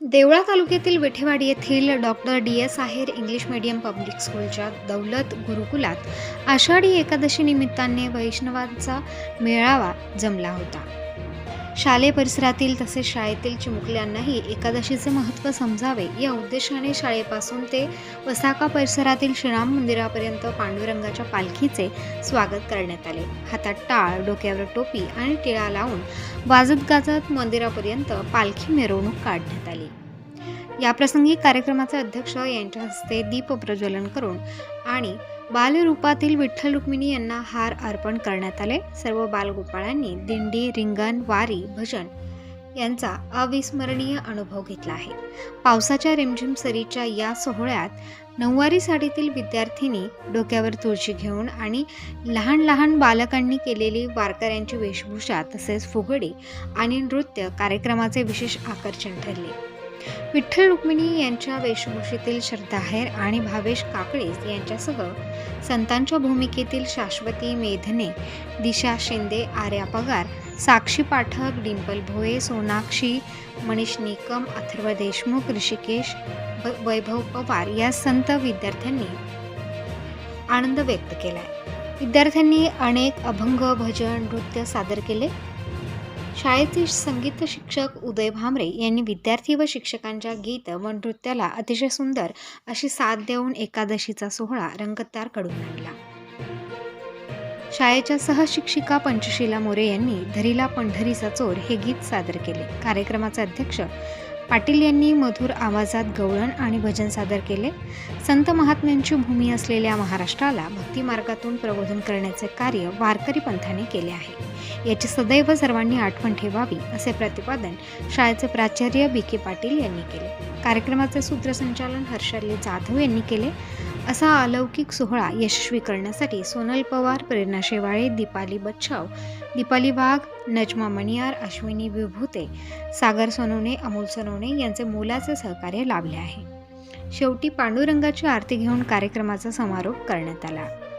देवळा तालुक्यातील विठेवाडी येथील doctor D S Aher English medium public स्कूलच्या दौलत गुरुकुलात आषाढी एकादशी निमित्ताने वैष्णवांचा मेळावा जमला होता. शालेय परिसरातील तसेच शाळेतील चिमुकल्यांनाही एकादशीचे महत्त्व समजावे या उद्देशाने शाळेपासून ते वसाका परिसरातील श्रीराम मंदिरापर्यंत पांडुरंगाच्या पालखीचे स्वागत करण्यात आले. हातात टाळ डोक्यावर टोपी आणि टिळा लावून वाजत गाजत मंदिरापर्यंत पालखी मिरवणूक काढण्यात आली. याप्रसंगी कार्यक्रमाचे अध्यक्ष यांच्या हस्ते दीप प्रज्वलन करून आणि बालरूपातील विठ्ठल रुक्मिणी यांना हार अर्पण करण्यात आले. सर्व बालगोपाळांनी दिंडी रिंगण वारी भजन यांचा अविस्मरणीय अनुभव घेतला आहे. पावसाच्या रिमझिम सरीच्या या सोहळ्यात नऊवारी साडीतील विद्यार्थिनी डोक्यावर तुळशी घेऊन आणि लहान लहान बालकांनी केलेली वारकऱ्यांची वेशभूषा तसेच फुगडी आणि नृत्य कार्यक्रमाचे विशेष आकर्षण ठरले. विठ्ठल रुक्मिणी यांच्या वेशभूषेतील श्रद्धाहेर आणि भावेश काकळीस यांच्यासह संतांच्या भूमिकेतील शाश्वती मेधने दिशा शिंदे आर्या पगार साक्षी पाठक डिंपल भोये सोनाक्षी मनीष निकम अथर्व देशमुख ऋषिकेश व- वैभव पवार या संत विद्यार्थ्यांनी आनंद व्यक्त केला विद्यार्थ्यांनी अनेक अभंग भजन नृत्य सादर केले. शाळेचे संगीत शिक्षक उदय भामरे यांनी विद्यार्थी व शिक्षकांच्या गीत व नृत्याला अतिशय सुंदर अशी साथ देऊन एकादशीचा सोहळा रंगतदारकडून आणला. शाळेच्या सहशिक्षिका पंचशीला मोरे यांनी धरीला पंढरीचा चोर हे गीत सादर केले. कार्यक्रमाचे अध्यक्ष पाटील यांनी मधुर आवाजात गवळण आणि भजन सादर केले. संत महात्म्यांची भूमी असलेल्या महाराष्ट्राला भक्ती मार्गातून प्रबोधन करण्याचे कार्य वारकरी पंथाने केले आहे. याची सदैव सर्वांनी आठवण ठेवावी असे प्रतिपादन शाळेचे प्राचार्य बी के पाटील यांनी केले. कार्यक्रमाचे सूत्रसंचालन हर्षाली जाधव यांनी केले. असा अलौकिक सोहळा यशस्वी करण्यासाठी सोनल पवार प्रेरणा शेवाळे दीपाली बच्छाव दीपाली वाघ नजमा मणियार अश्विनी विभूते सागर सोनवणे अमोल सोनवणे यांचे मोलाचे सहकार्य लाभले आहे. शेवटी पांडुरंगाची आरती घेऊन कार्यक्रमाचा समारोप करण्यात आला.